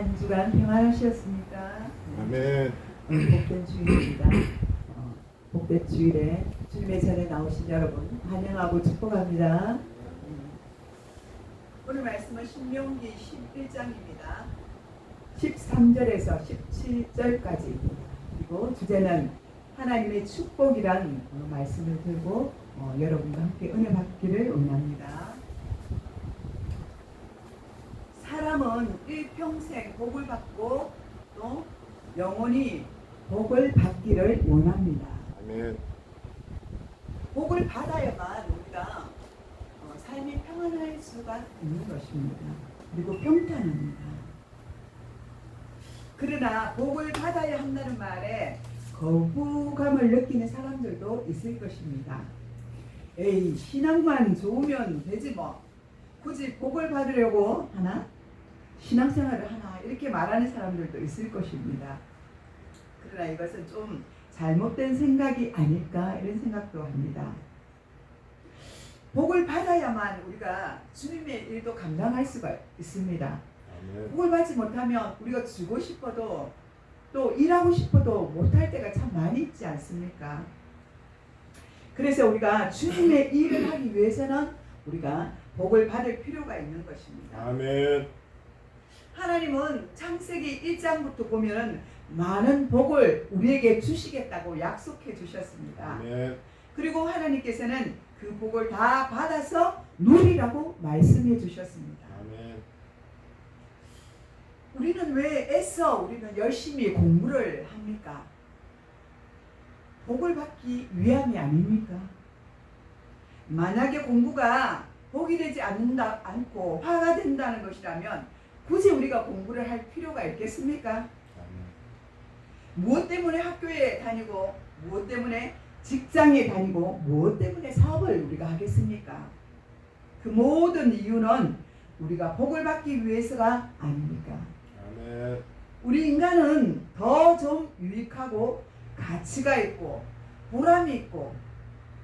한 주간 평안하셨습니까? 아멘. 복된 주일입니다. 어, 복된 주일에 주님의 전에 나오신 여러분 환영하고 축복합니다. 음. 오늘 말씀은 신명기 11장입니다. 13절에서 17절까지입니다. 그리고 주제는 하나님의 축복이란 어, 말씀을 들고 어, 여러분과 함께 은혜 받기를 원합니다. 사람은 일평생 복을 받고 또 영원히 복을 받기를 원합니다. 아멘. 복을 받아야만 우리가 어, 삶이 평안할 수가 있는 것입니다. 그리고 평탄합니다. 그러나 복을 받아야 한다는 말에 거부감을 느끼는 사람들도 있을 것입니다. 에이 신앙만 좋으면 되지 뭐 굳이 복을 받으려고 하나 신앙생활을 하나 이렇게 말하는 사람들도 있을 것입니다. 그러나 이것은 좀 잘못된 생각이 아닐까 이런 생각도 합니다. 복을 받아야만 우리가 주님의 일도 감당할 수가 있습니다. 복을 받지 못하면 우리가 주고 싶어도 또 일하고 싶어도 못할 때가 참 많이 있지 않습니까? 그래서 우리가 주님의 일을 하기 위해서는 우리가 복을 받을 필요가 있는 것입니다. 아멘. 하나님은 창세기 1장부터 보면 많은 복을 우리에게 주시겠다고 약속해 주셨습니다. 아멘. 그리고 하나님께서는 그 복을 다 받아서 누리라고 말씀해 주셨습니다. 아멘. 우리는 왜 애써 우리는 열심히 공부를 합니까? 복을 받기 위함이 아닙니까? 만약에 공부가 복이 되지 않는다 않고 화가 된다는 것이라면 굳이 우리가 공부를 할 필요가 있겠습니까? 무엇 때문에 학교에 다니고 무엇 때문에 직장에 다니고 무엇 때문에 사업을 우리가 하겠습니까? 그 모든 이유는 우리가 복을 받기 위해서가 아닙니까? 아멘. 우리 인간은 더 좀 유익하고 가치가 있고 보람이 있고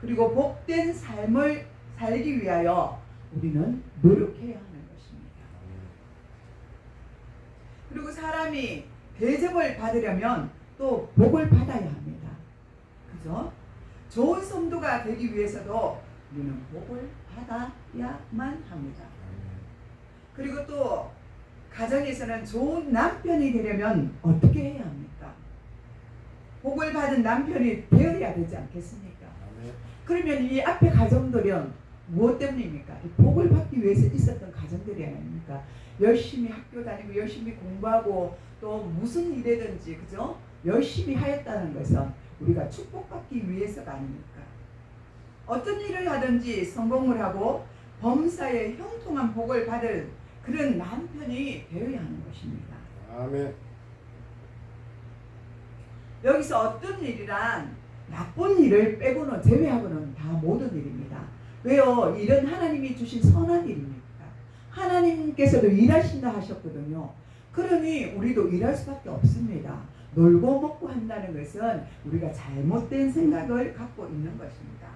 그리고 복된 삶을 살기 위하여 우리는 노력해야 것입니다. 그리고 사람이 대접을 받으려면 또 복을 받아야 합니다. 그죠? 좋은 성도가 되기 위해서도 우리는 복을 받아야만 합니다. 그리고 또 가정에서는 좋은 남편이 되려면 어떻게 해야 합니까? 복을 받은 남편이 되어야 되지 않겠습니까? 그러면 이 앞에 가정들은 무엇 때문입니까? 이 복을 받기 위해서 있었던 가정들이 아닙니까? 열심히 학교 다니고 열심히 공부하고 또 무슨 일이든지 그죠? 열심히 하였다는 것은 우리가 축복받기 위해서가 아닙니까? 어떤 일을 하든지 성공을 하고 범사에 형통한 복을 받을 그런 남편이 되어야 하는 것입니다. 아멘. 여기서 어떤 일이란 나쁜 일을 빼고는 제외하고는 다 모든 일입니다. 왜요? 일은 하나님이 주신 선한 일입니다. 하나님께서도 일하신다 하셨거든요. 그러니 우리도 일할 수밖에 없습니다. 놀고 먹고 한다는 것은 우리가 잘못된 생각을 갖고 있는 것입니다.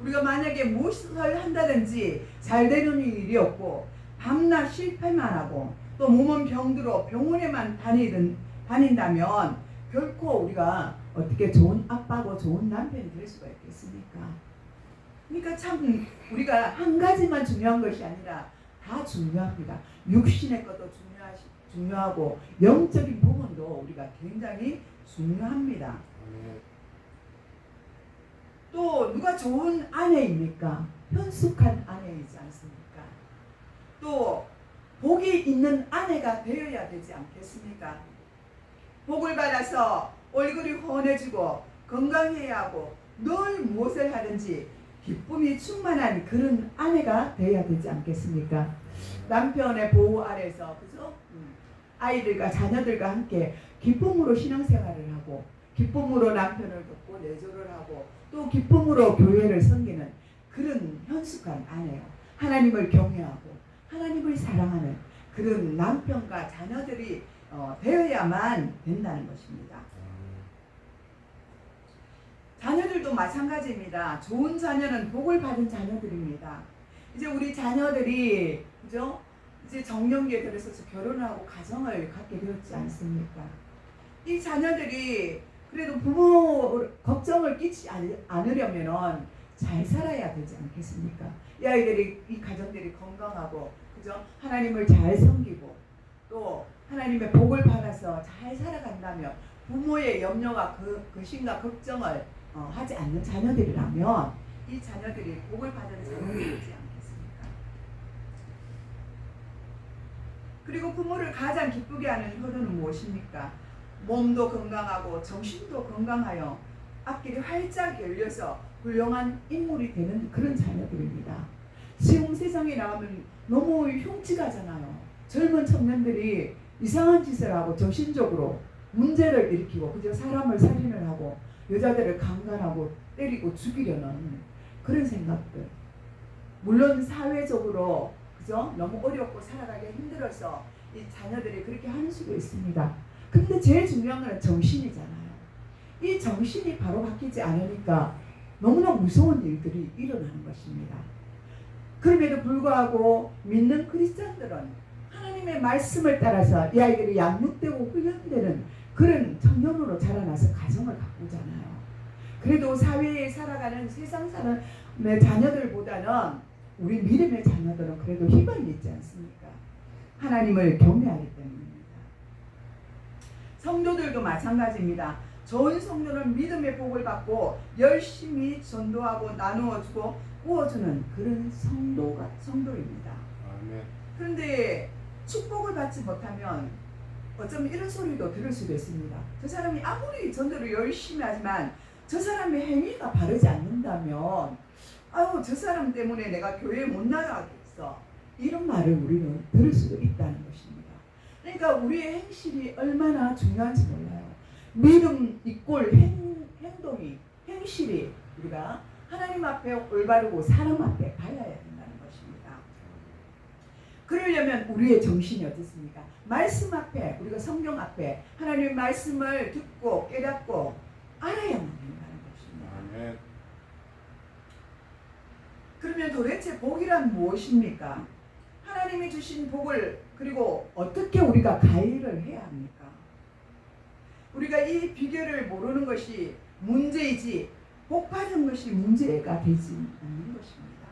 우리가 만약에 무엇을 한다든지 잘 되는 일이 없고 밤낮 실패만 하고 또 몸은 병들어 병원에만 다니든 다닌다면 결코 우리가 어떻게 좋은 아빠고 좋은 남편이 될 수가 있겠습니까? 그러니까 참 우리가 한 가지만 중요한 것이 아니라 다 중요합니다. 육신의 것도 중요하시, 중요하고 영적인 부분도 우리가 굉장히 중요합니다. 또 누가 좋은 아내입니까? 현숙한 아내이지 않습니까? 또 복이 있는 아내가 되어야 되지 않겠습니까? 복을 받아서 얼굴이 환해지고 건강해야 하고 늘 무엇을 하든지 기쁨이 충만한 그런 아내가 되어야 되지 않겠습니까? 남편의 보호 아래서 그죠? 음. 아이들과 자녀들과 함께 기쁨으로 신앙생활을 하고 기쁨으로 남편을 돕고 내조를 하고 또 기쁨으로 교회를 섬기는 그런 현숙한 아내요. 하나님을 경외하고 하나님을 사랑하는 그런 남편과 자녀들이 어, 되어야만 된다는 것입니다. 자녀들도 마찬가지입니다. 좋은 자녀는 복을 받은 자녀들입니다. 이제 우리 자녀들이 그죠? 이제 정년기에 들어서서 결혼하고 가정을 갖게 되었지 않습니까? 이 자녀들이 그래도 부모 걱정을 끼치지 않- 않으려면은 잘 살아야 되지 않겠습니까? 이 아이들이 이 가정들이 건강하고 그죠? 하나님을 잘 섬기고 또 하나님의 복을 받아서 잘 살아간다면 부모의 염려와 그 근심과 걱정을 어, 하지 않는 자녀들이라면 이 자녀들이 복을 받은 자녀들이 되지 않겠습니까? 그리고 부모를 가장 기쁘게 하는 효도는 무엇입니까? 몸도 건강하고 정신도 건강하여 앞길이 활짝 열려서 훌륭한 인물이 되는 그런 자녀들입니다. 지금 세상에 나가면 너무 흉측하잖아요. 젊은 청년들이 이상한 짓을 하고 정신적으로 문제를 일으키고 그저 사람을 살인을 하고 여자들을 강간하고 때리고 죽이려는 그런 생각들. 물론 사회적으로 그죠? 너무 어렵고 살아가기 힘들어서 이 자녀들이 그렇게 하는 수도 있습니다. 근데 제일 중요한 건 정신이잖아요. 이 정신이 바로 바뀌지 않으니까 너무나 무서운 일들이 일어나는 것입니다. 그럼에도 불구하고 믿는 크리스천들은 하나님의 말씀을 따라서 이 아이들이 양육되고 훈련되는 그런 청년으로 자라나서 가정을 가꾸잖아요. 그래도 사회에 살아가는 세상 사는 내 자녀들보다는 우리 믿음의 자녀들은 그래도 희망이 있지 않습니까? 하나님을 경외하기 때문입니다. 성도들도 마찬가지입니다. 좋은 성도는 믿음의 복을 받고 열심히 전도하고 나누어 주고 구워주는 그런 성도가 성도입니다. 그런데 축복을 받지 못하면 어쩌면 이런 소리도 들을 수도 있습니다. 저 사람이 아무리 전도를 열심히 하지만 저 사람의 행위가 바르지 않는다면 아유 저 사람 때문에 내가 교회에 못 나가겠어 이런 말을 우리는 들을 수도 있다는 것입니다. 그러니까 우리의 행실이 얼마나 중요한지 몰라요. 믿음 이꼴 행, 행동이 행실이 우리가 하나님 앞에 올바르고 사람 앞에 발라야. 그러려면 우리의 정신이 어떻습니까? 말씀 앞에 우리가 성경 앞에 하나님의 말씀을 듣고 깨닫고 알아야만 된다는 것입니다. 아멘. 그러면 도대체 복이란 무엇입니까? 하나님이 주신 복을 그리고 어떻게 우리가 관리를 해야 합니까? 우리가 이 비결을 모르는 것이 문제이지 복 받은 것이 문제가 되지 않는 것입니다.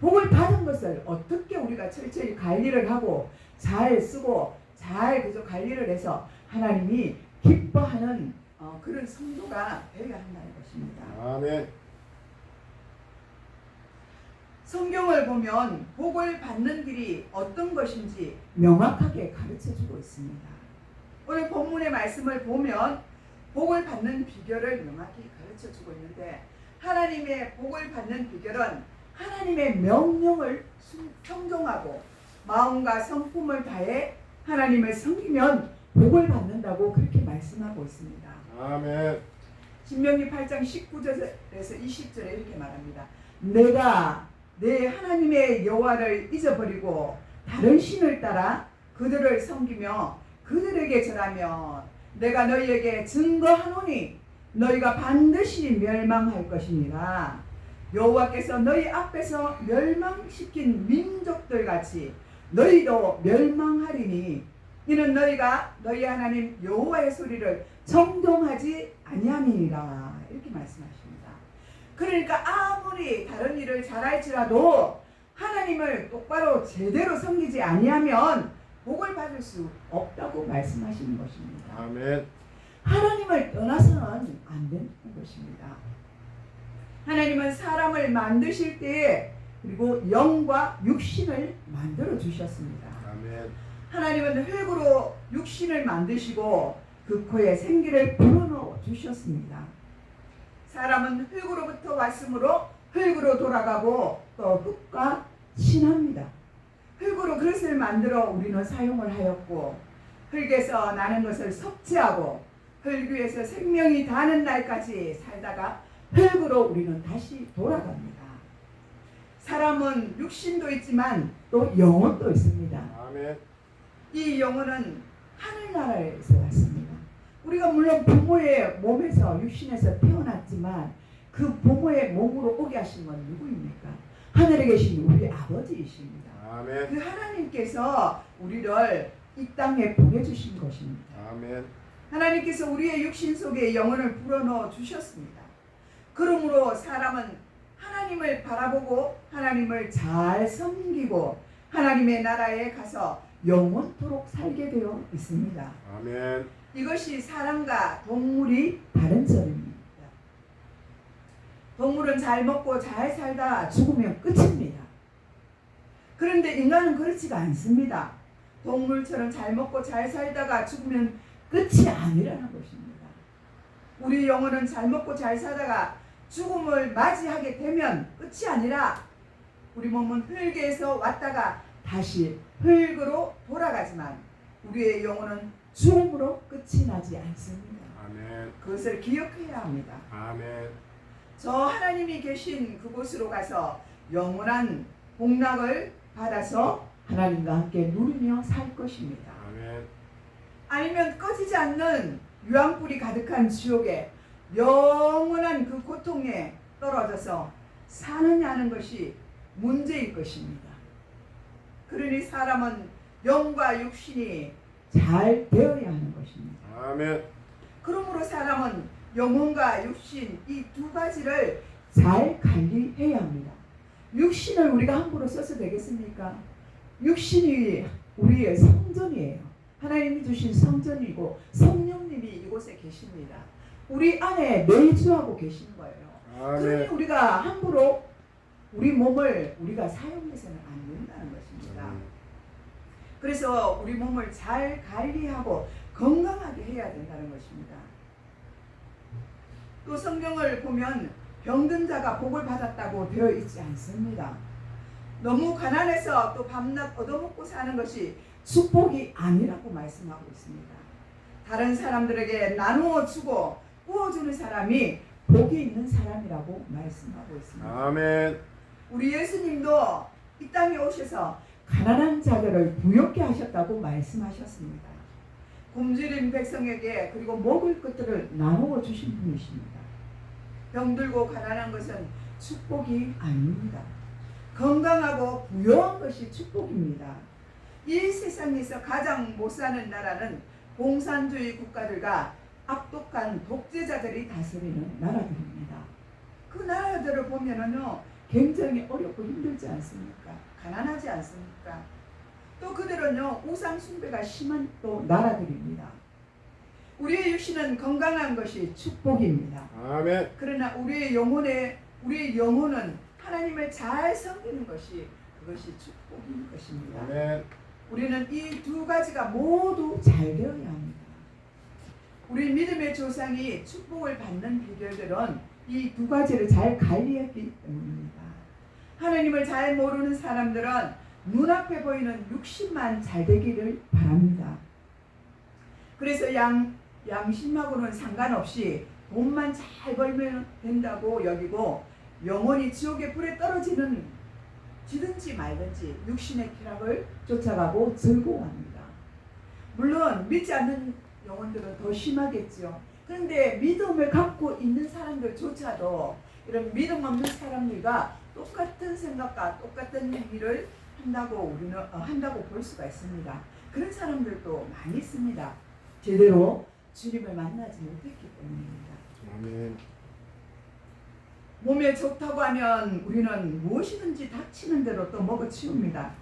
복을 받은 것을 어떻게 우리가 철저히 관리를 하고 잘 쓰고 잘 그저 관리를 해서 하나님이 기뻐하는 어, 그런 성도가 되어야 한다는 것입니다. 아멘. 성경을 보면 복을 받는 길이 어떤 것인지 명확하게 가르쳐 주고 있습니다. 오늘 본문의 말씀을 보면 복을 받는 비결을 명확히 가르쳐 주고 있는데 하나님의 복을 받는 비결은 하나님의 명령을 순- 청종하고 마음과 성품을 다해 하나님을 섬기면 복을 받는다고 그렇게 말씀하고 있습니다. 아멘. 신명기 8장 19절에서 20절에 이렇게 말합니다. 내가 내 하나님의 여호와를 잊어버리고 다른 신을 따라 그들을 섬기며 그들에게 절하면 내가 너희에게 증거하노니 너희가 반드시 멸망할 것이니라. 여호와께서 너희 앞에서 멸망시킨 민족들 같이 너희도 멸망하리니 이는 너희가 너희 하나님 여호와의 소리를 정동하지 아니함이니라 이렇게 말씀하십니다. 그러니까 아무리 다른 일을 잘할지라도 하나님을 똑바로 제대로 섬기지 아니하면 복을 받을 수 없다고 말씀하시는 것입니다. 아멘. 하나님을 떠나서는 안 되는 것입니다. 하나님은 사람을 만드실 때에 그리고 영과 육신을 만들어 주셨습니다. 아멘. 하나님은 흙으로 육신을 만드시고 그 코에 생기를 불어넣어 주셨습니다. 사람은 흙으로부터 왔으므로 흙으로 돌아가고 또 흙과 친합니다. 흙으로 그릇을 만들어 우리는 사용을 하였고 흙에서 나는 것을 섭취하고 흙 위에서 생명이 다는 날까지 살다가 흙으로 우리는 다시 돌아갑니다. 사람은 육신도 있지만 또 영혼도 있습니다. 아멘. 이 영혼은 하늘나라에서 왔습니다. 우리가 물론 부모의 몸에서 육신에서 태어났지만 그 부모의 몸으로 오게 하신 건 누구입니까? 하늘에 계신 우리 아버지이십니다. 아멘. 그 하나님께서 우리를 이 땅에 보내주신 것입니다. 아멘. 하나님께서 우리의 육신 속에 영혼을 불어넣어 주셨습니다. 그러므로 사람은 하나님을 바라보고 하나님을 잘 섬기고 하나님의 나라에 가서 영원토록 살게 되어 있습니다. 아멘. 이것이 사람과 동물이 다른 점입니다. 동물은 잘 먹고 잘 살다 죽으면 끝입니다. 그런데 인간은 그렇지가 않습니다. 동물처럼 잘 먹고 잘 살다가 죽으면 끝이 아니라는 것입니다. 우리 영혼은 잘 먹고 잘 살다가 죽음을 맞이하게 되면 끝이 아니라 우리 몸은 흙에서 왔다가 다시 흙으로 돌아가지만 우리의 영혼은 죽음으로 끝이 나지 않습니다. 아멘. 그것을 기억해야 합니다. 아멘. 저 하나님이 계신 그곳으로 가서 영원한 복락을 받아서 하나님과 함께 누리며 살 것입니다. 아멘. 아니면 꺼지지 않는 유황불이 가득한 지옥에 영원한 그 고통에 떨어져서 사느냐는 것이 문제일 것입니다. 그러니 사람은 영과 육신이 잘 되어야 하는 것입니다. 아멘. 그러므로 사람은 영혼과 육신 이 두 가지를 잘 관리해야 합니다. 육신을 우리가 함부로 써서 되겠습니까? 육신이 우리의 성전이에요. 하나님이 주신 성전이고 성령님이 이곳에 계십니다. 우리 안에 내주하고 계신 거예요. 그러니 아멘. 우리가 함부로 우리 몸을 우리가 사용해서는 안 된다는 것입니다. 그래서 우리 몸을 잘 관리하고 건강하게 해야 된다는 것입니다. 또 성경을 보면 병든 자가 복을 받았다고 되어 있지 않습니다. 너무 가난해서 또 밤낮 얻어먹고 사는 것이 축복이 아니라고 말씀하고 있습니다. 다른 사람들에게 나누어 주고 구워주는 사람이 복이 있는 사람이라고 말씀하고 있습니다. 아멘. 우리 예수님도 이 땅에 오셔서 가난한 자들을 부욕케 하셨다고 말씀하셨습니다. 굶주린 백성에게 그리고 먹을 것들을 나누어 주신 분이십니다. 병들고 가난한 것은 축복이 아닙니다. 건강하고 부유한 것이 축복입니다. 이 세상에서 가장 못 사는 나라는 공산주의 국가들과 악독한 독재자들이 다스리는 나라들입니다. 그 나라들을 보면은요, 굉장히 어렵고 힘들지 않습니까? 가난하지 않습니까? 또 그들은요 우상 숭배가 심한 또 나라들입니다. 우리의 육신은 건강한 것이 축복입니다. 아멘. 그러나 우리의 영혼의 우리의 영혼은 하나님을 잘 섬기는 것이 그것이 축복인 것입니다. 아멘. 우리는 이 두 가지가 모두 잘 되어야 합니다. 우리 믿음의 조상이 축복을 받는 비결들은 이 두 가지를 잘 관리했기 때문입니다. 하나님을 잘 모르는 사람들은 눈앞에 보이는 육신만 잘 되기를 바랍니다. 그래서 양, 양심하고는 상관없이 돈만 잘 벌면 된다고 여기고 영원히 지옥의 불에 떨어지는 지든지 말든지 육신의 쾌락을 쫓아가고 즐거워합니다. 물론 믿지 않는 영혼들은 더 심하겠죠. 그런데 믿음을 갖고 있는 사람들조차도 이런 믿음 없는 사람들과 똑같은 생각과 똑같은 행위를 한다고 우리는 어, 한다고 볼 수가 있습니다. 그런 사람들도 많이 있습니다. 제대로 주님을 만나지 못했기 때문입니다. 아멘. 몸에 좋다고 하면 우리는 무엇이든지 닥치는 대로 또 먹어 치웁니다.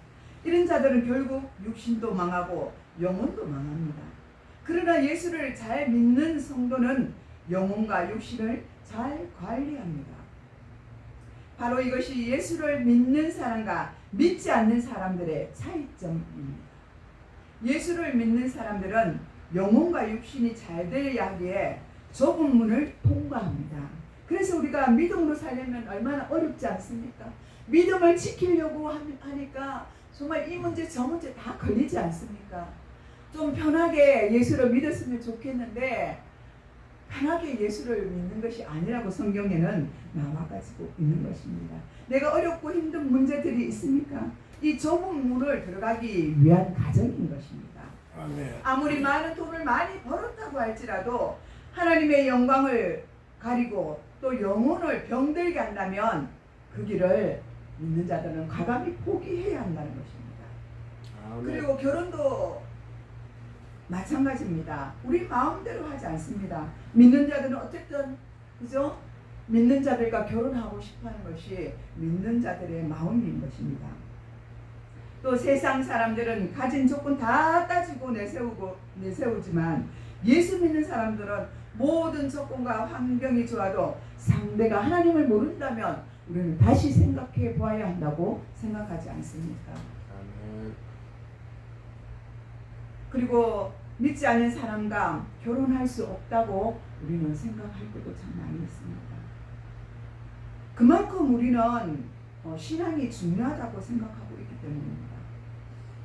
이런 자들은 결국 육신도 망하고 영혼도 망합니다. 그러나 예수를 잘 믿는 성도는 영혼과 육신을 잘 관리합니다. 바로 이것이 예수를 믿는 사람과 믿지 않는 사람들의 차이점입니다. 예수를 믿는 사람들은 영혼과 육신이 잘 되어야 하기에 좁은 문을 통과합니다. 그래서 우리가 믿음으로 살려면 얼마나 어렵지 않습니까? 믿음을 지키려고 함- 하니까 정말 이 문제 저 문제 다 걸리지 않습니까? 좀 편하게 예수를 믿었으면 좋겠는데 편하게 예수를 믿는 것이 아니라고 성경에는 나와가지고 있는 것입니다. 내가 어렵고 힘든 문제들이 있습니까? 이 좁은 문을 들어가기 위한 과정인 것입니다. 아무리 많은 돈을 많이 벌었다고 할지라도 하나님의 영광을 가리고 또 영혼을 병들게 한다면 그 길을 믿는 자들은 과감히 포기해야 한다는 것입니다. 그리고 결혼도 마찬가지입니다. 우리 마음대로 하지 않습니다. 믿는 자들은 어쨌든 그죠? 믿는 자들과 결혼하고 싶어하는 것이 믿는 자들의 마음인 것입니다. 또 세상 사람들은 가진 조건 다 따지고 내세우고 내세우지만 예수 믿는 사람들은 모든 조건과 환경이 좋아도 상대가 하나님을 모른다면 우리는 다시 생각해 보아야 한다고 생각하지 않습니까? 그리고 믿지 않는 사람과 결혼할 수 없다고 우리는 생각할 때도 참 많이 있습니다. 그만큼 우리는 어, 신앙이 중요하다고 생각하고 있기 때문입니다.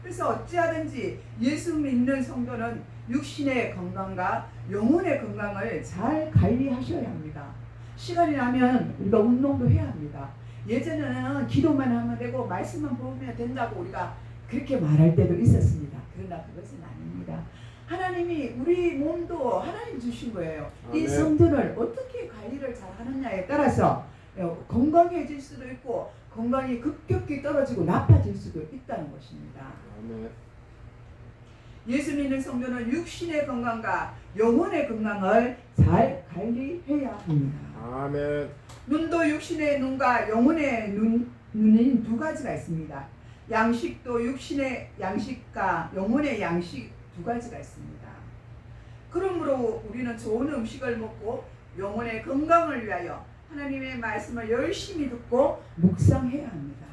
그래서 어찌하든지 예수 믿는 성도는 육신의 건강과 영혼의 건강을 잘 관리하셔야 합니다. 시간이 나면 우리가 운동도 해야 합니다. 예전에는 기도만 하면 되고 말씀만 보면 된다고 우리가 그렇게 말할 때도 있었습니다. 그러나 그것은 아닙니다. 하나님이 우리 몸도 하나님 주신 거예요. 이 아멘. 성도를 어떻게 관리를 잘 하느냐에 따라서 어, 건강해질 수도 있고 건강이 급격히 떨어지고 나빠질 수도 있다는 것입니다. 아멘. 예수 믿는 성도는 육신의 건강과 영혼의 건강을 잘 관리해야 합니다. 아멘. 눈도 육신의 눈과 영혼의 눈, 눈인 두 가지가 있습니다. 양식도 육신의 양식과 영혼의 양식 두 가지가 있습니다. 그러므로 우리는 좋은 음식을 먹고 영혼의 건강을 위하여 하나님의 말씀을 열심히 듣고 묵상해야 합니다.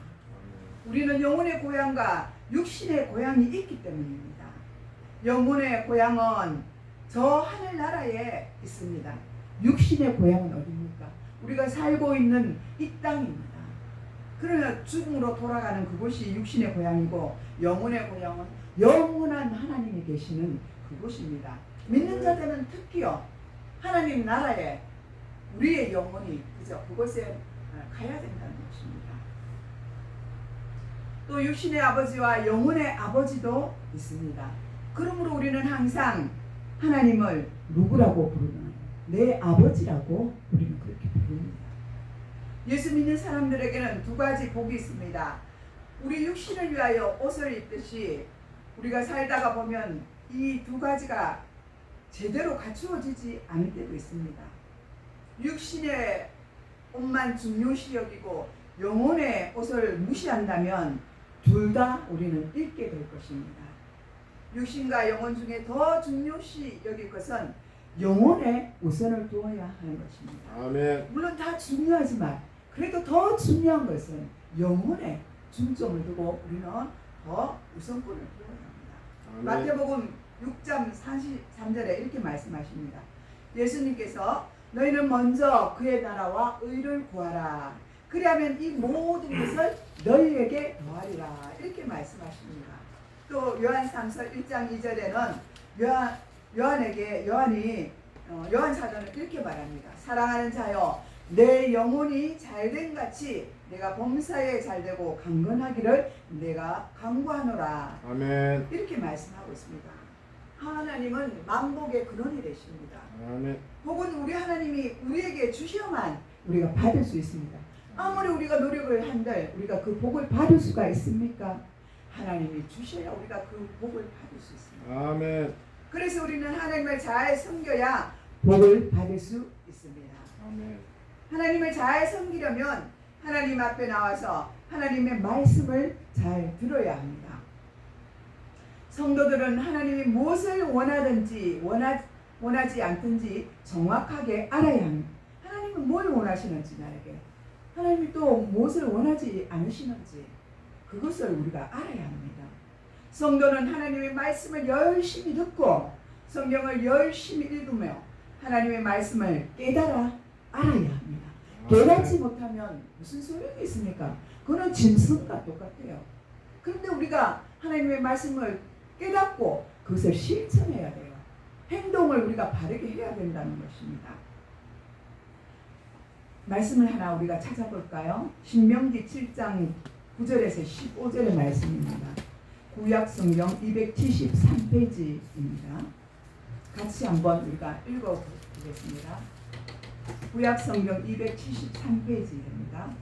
우리는 영혼의 고향과 육신의 고향이 있기 때문입니다. 영혼의 고향은 저 하늘나라에 있습니다. 육신의 고향은 어디입니까? 우리가 살고 있는 이 땅입니다. 그러나 죽음으로 돌아가는 그곳이 육신의 고향이고 영혼의 고향은 영원한 하나님이 계시는 그곳입니다. 믿는 자들은 특히요 하나님 나라에 우리의 영혼이 그죠 그곳에 가야 된다는 것입니다. 또 육신의 아버지와 영혼의 아버지도 있습니다. 그러므로 우리는 항상 하나님을 누구라고 부르는 내 아버지라고 우리는 그렇게 부릅니다. 예수 믿는 사람들에게는 두 가지 복이 있습니다. 우리 육신을 위하여 옷을 입듯이 우리가 살다가 보면 이 두 가지가 제대로 갖추어지지 않을 때도 있습니다. 육신의 옷만 중요시 여기고 영혼의 옷을 무시한다면 둘 다 우리는 잃게 될 것입니다. 육신과 영혼 중에 더 중요시 여길 것은 영혼에 우선을 두어야 하는 것입니다. 아멘. 물론 다 중요하지만 그래도 더 중요한 것은 영혼에 중점을 두고 우리는 더 우선권을 두어야 합니다. 아멘. 마태복음 6장 43절에 이렇게 말씀하십니다. 예수님께서 너희는 먼저 그의 나라와 의를 구하라. 그리하면 이 모든 것을 너희에게 더하리라. 이렇게 말씀하십니다. 또 요한 3서 1장 2절에는 요한, 요한에게 요한이 어, 요한 사도는 이렇게 말합니다. 사랑하는 자여 내 영혼이 잘된 같이 내가 범사에 잘 되고 강건하기를 내가 강구하노라. 아멘. 이렇게 말씀하고 있습니다. 하나님은 만복의 근원이 되십니다. 아멘. 복은 우리 하나님이 우리에게 주셔야만 우리가 받을 수 있습니다. 아무리 우리가 노력을 한들 우리가 그 복을 받을 수가 있습니까? 하나님이 주셔야 우리가 그 복을 받을 수 있습니다. 아멘. 그래서 우리는 하나님을 잘 섬겨야 복을 받을 수 있습니다. 아멘. 하나님을 잘 섬기려면 하나님 앞에 나와서 하나님의 말씀을 잘 들어야 합니다. 성도들은 하나님이 무엇을 원하든지 원하, 원하지 않든지 정확하게 알아야 합니다. 하나님은 뭘 원하시는지 나에게 하나님이 또 무엇을 원하지 않으시는지 그것을 우리가 알아야 합니다. 성도는 하나님의 말씀을 열심히 듣고 성경을 열심히 읽으며 하나님의 말씀을 깨달아 알아야. 깨닫지 못하면 무슨 소용이 있습니까? 그거는 짐승과 똑같아요. 그런데 우리가 하나님의 말씀을 깨닫고 그것을 실천해야 돼요. 행동을 우리가 바르게 해야 된다는 것입니다. 말씀을 하나 우리가 찾아볼까요? 신명기 7장 9절에서 15절의 말씀입니다. 구약 성경 273페이지입니다. 같이 한번 우리가 읽어보겠습니다. 구약 성경 273페이지입니다.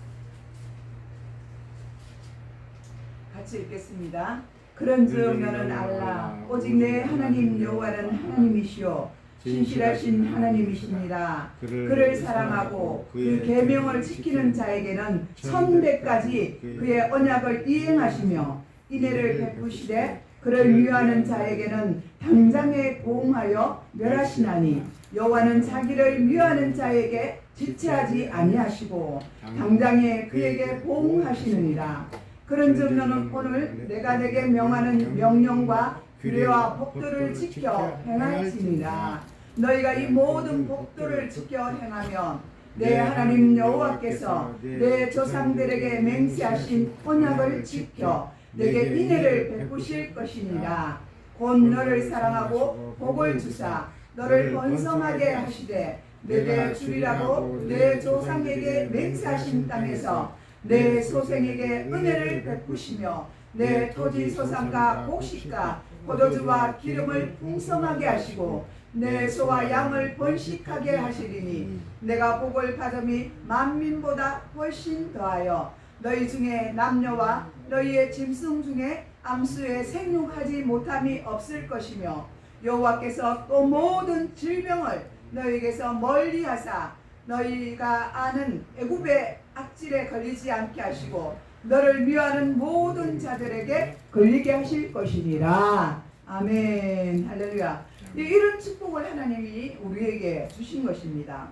같이 읽겠습니다. 그런즉 너는 알라 오직 내 하나님 여호와는 하나님이시요 신실하신 하나님이시니라. 그를 사랑하고 그 계명을 지키는 자에게는 천대까지 그의 언약을 이행하시며 인애를 베푸시되 그를 위하는 자에게는 당장에 보응하여 멸하시나니 여호와는 자기를 위하는 자에게 지체하지 아니하시고 당장에 그에게 보응하시느니라. 그런즉 너는 오늘 내가 내게 명하는 명령과 규례와 법도를 지켜 행할지니라. 너희가 이 모든 법도를 지켜 행하면 내 하나님 여호와께서 내 조상들에게 맹세하신 언약을 지켜 내게 인애를 베푸실 것이니라. 곧 너를 사랑하고 복을 주사 너를 번성하게 하시되 내게 주리라고 내 조상에게 맹세하신 땅에서 내 소생에게 은혜를 베푸시며 내 토지 소산과 곡식과 포도주와 기름을 풍성하게 하시고 내 소와 양을 번식하게 하시리니 내가 복을 받음이 만민보다 훨씬 더하여 너희 중에 남녀와 너희의 짐승 중에 암수에 생육하지 못함이 없을 것이며 여호와께서 또 모든 질병을 너희에게서 멀리하사 너희가 아는 애굽의 악질에 걸리지 않게 하시고 너를 미워하는 모든 자들에게 걸리게 하실 것이니라. 아멘. 할렐루야. 이- 이런 축복을 하나님이 우리에게 주신 것입니다.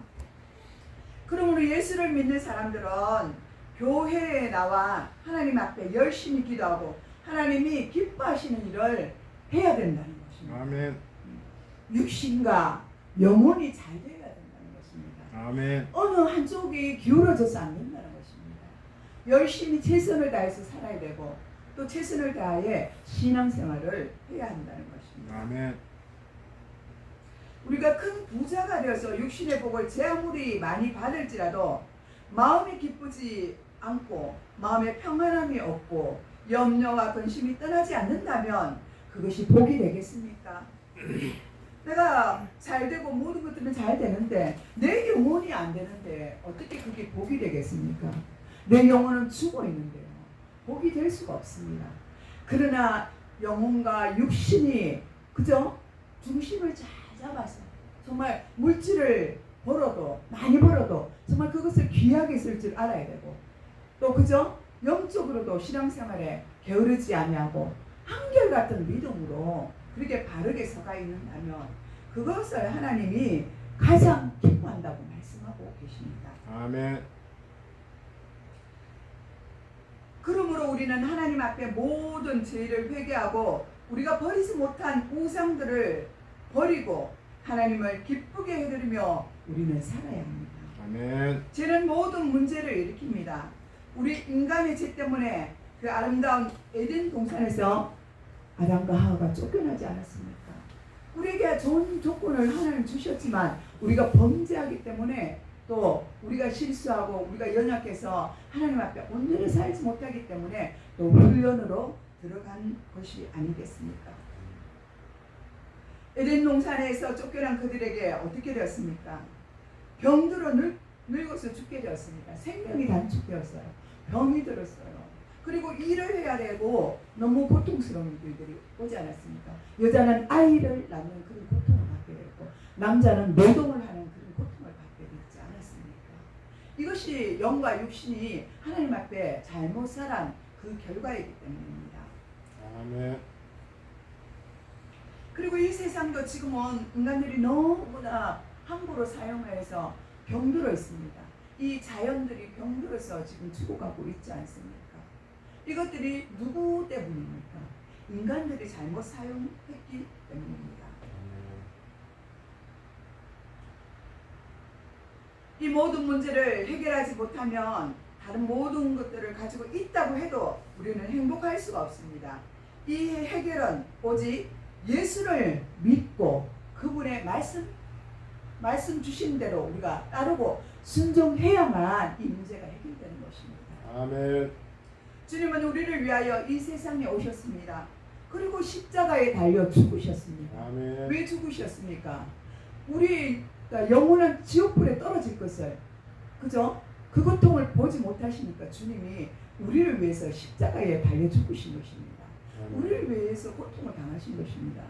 그러므로 예수를 믿는 사람들은 교회에 나와 하나님 앞에 열심히 기도하고 하나님이 기뻐하시는 일을 해야 된다는 것입니다 아멘. 육신과 영혼이 잘 되어야 된다는 것입니다. 아멘. 어느 한쪽이 기울어져서 안 된다는 것입니다. 열심히 최선을 다해서 살아야 되고 또 최선을 다해 신앙생활을 해야 한다는 것입니다. 아멘. 우리가 큰 부자가 되어서 육신의 복을 제 아무리 많이 받을지라도 마음이 기쁘지 않고 마음에 평안함이 없고 염려와 근심이 떠나지 않는다면 그것이 복이 되겠습니까? 내가 잘 되고 모든 것들은 잘 되는데 내 영혼이 안 되는데 어떻게 그게 복이 되겠습니까? 내 영혼은 죽어 있는데요. 복이 될 수가 없습니다. 그러나 영혼과 육신이 그죠? 중심을 잘 잡아서 정말 물질을 벌어도 많이 벌어도 정말 그것을 귀하게 쓸 줄 알아야 되고 또 그죠? 영적으로도 신앙생활에 게으르지 아니하고 한결같은 믿음으로 그렇게 바르게 서가 있는다면 그것을 하나님이 가장 기뻐한다고 말씀하고 계십니다. 아멘. 그러므로 우리는 하나님 앞에 모든 죄를 회개하고 우리가 버리지 못한 우상들을 버리고 하나님을 기쁘게 해드리며 우리는 살아야 합니다. 아멘. 죄는 모든 문제를 일으킵니다. 우리 인간의 죄 때문에 그 아름다운 에덴 동산에서 아담과 하와가 쫓겨나지 않았습니까? 우리에게 좋은 조건을 하나님 주셨지만 우리가 범죄하기 때문에 또 우리가 실수하고 우리가 연약해서 하나님 앞에 온전히 살지 못하기 때문에 또 훈련으로 들어간 것이 아니겠습니까? 에덴 동산에서 쫓겨난 그들에게 어떻게 되었습니까? 병들어 늙, 늙어서 죽게 되었습니다. 생명이 단축되었어요. 병이 들었어요. 그리고 일을 해야 되고 너무 고통스러운 일들이 오지 않았습니까? 여자는 아이를 낳는 그런 고통을 받게 됐고 남자는 노동을 하는 그런 고통을 받게 되지 않았습니까? 이것이 영과 육신이 하나님 앞에 잘못 살한 그 결과이기 때문입니다. 아멘. 그리고 이 세상도 지금은 인간들이 너무나 함부로 사용해서 병들어 있습니다. 이 자연들이 병들어서 지금 죽어가고 있지 않습니까? 이것들이 누구 때문입니까? 인간들이 잘못 사용했기 때문입니다. 이 모든 문제를 해결하지 못하면 다른 모든 것들을 가지고 있다고 해도 우리는 행복할 수가 없습니다. 이 해결은 오직 예수를 믿고 그분의 말씀 말씀 주신 대로 우리가 따르고 순종해야만 이 문제가 해결되는 것입니다. 아멘. 주님은 우리를 위하여 이 세상에 오셨습니다. 그리고 십자가에 달려 죽으셨습니다. 아멘. 왜 죽으셨습니까? 우리 영혼은 지옥불에 떨어질 것을 그죠? 그 고통을 보지 못하시니까 주님이 우리를 위해서 십자가에 달려 죽으신 것입니다. 아멘. 우리를 위해서 고통을 당하신 것입니다.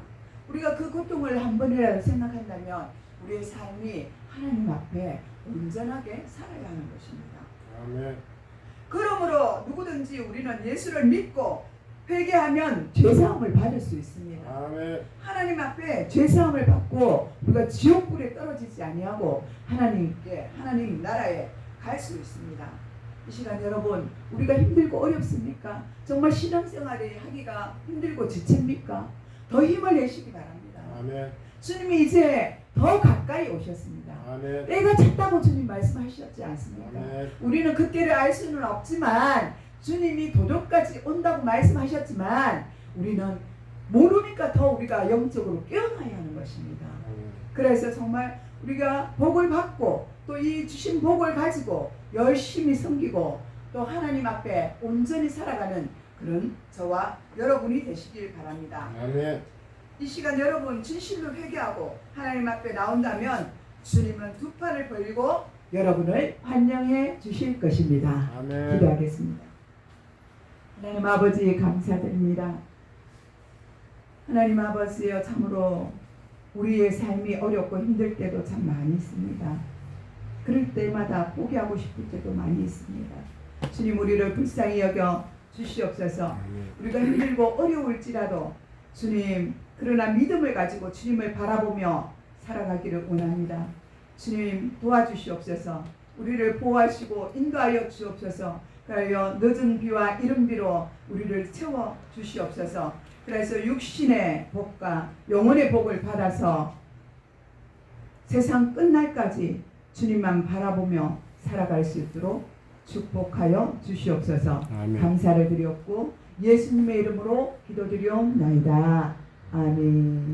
우리가 그 고통을 한 번이라도 생각한다면 우리의 삶이 하나님 앞에 온전하게 살아야 하는 것입니다. 아멘. 그러므로 누구든지 우리는 예수를 믿고 회개하면 죄사함을 받을 수 있습니다. 아멘. 하나님 앞에 죄사함을 받고 우리가 지옥불에 떨어지지 아니하고 하나님께 하나님 나라에 갈 수 있습니다. 이 시간 여러분 우리가 힘들고 어렵습니까? 정말 신앙생활이 하기가 힘들고 지칩니까? 더 힘을 내시기 바랍니다. 아멘. 주님이 이제 더 가까이 오셨습니다. 아멘. 때가 찼다고 주님 말씀하셨지 않습니까? 아멘. 우리는 그때를 알 수는 없지만 주님이 도덕까지 온다고 말씀하셨지만 우리는 모르니까 더 우리가 영적으로 깨어나야 하는 것입니다. 아멘. 그래서 정말 우리가 복을 받고 또 이 주신 복을 가지고 열심히 섬기고 또 하나님 앞에 온전히 살아가는 그런 저와 여러분이 되시길 바랍니다. 아멘. 이 시간 여러분 진실로 회개하고 하나님 앞에 나온다면 주님은 두 팔을 벌리고 여러분을 환영해 주실 것입니다. 아멘. 기도하겠습니다. 하나님 아버지 감사드립니다. 하나님 아버지여 참으로 우리의 삶이 어렵고 힘들 때도 참 많이 있습니다. 그럴 때마다 포기하고 싶을 때도 많이 있습니다. 주님 우리를 불쌍히 여겨 주시옵소서. 우리가 힘들고 어려울지라도 주님 그러나 믿음을 가지고 주님을 바라보며 살아가기를 원합니다. 주님 도와주시옵소서. 우리를 보호하시고 인도하여 주옵소서. 그하여 늦은 비와 이른 비로 우리를 채워 주시옵소서. 그래서 육신의 복과 영혼의 복을 받아서 세상 끝날까지 주님만 바라보며 살아갈 수 있도록 축복하여 주시옵소서. 아멘. 감사를 드렸고 예수님의 이름으로 기도드리옵나이다. 아멘.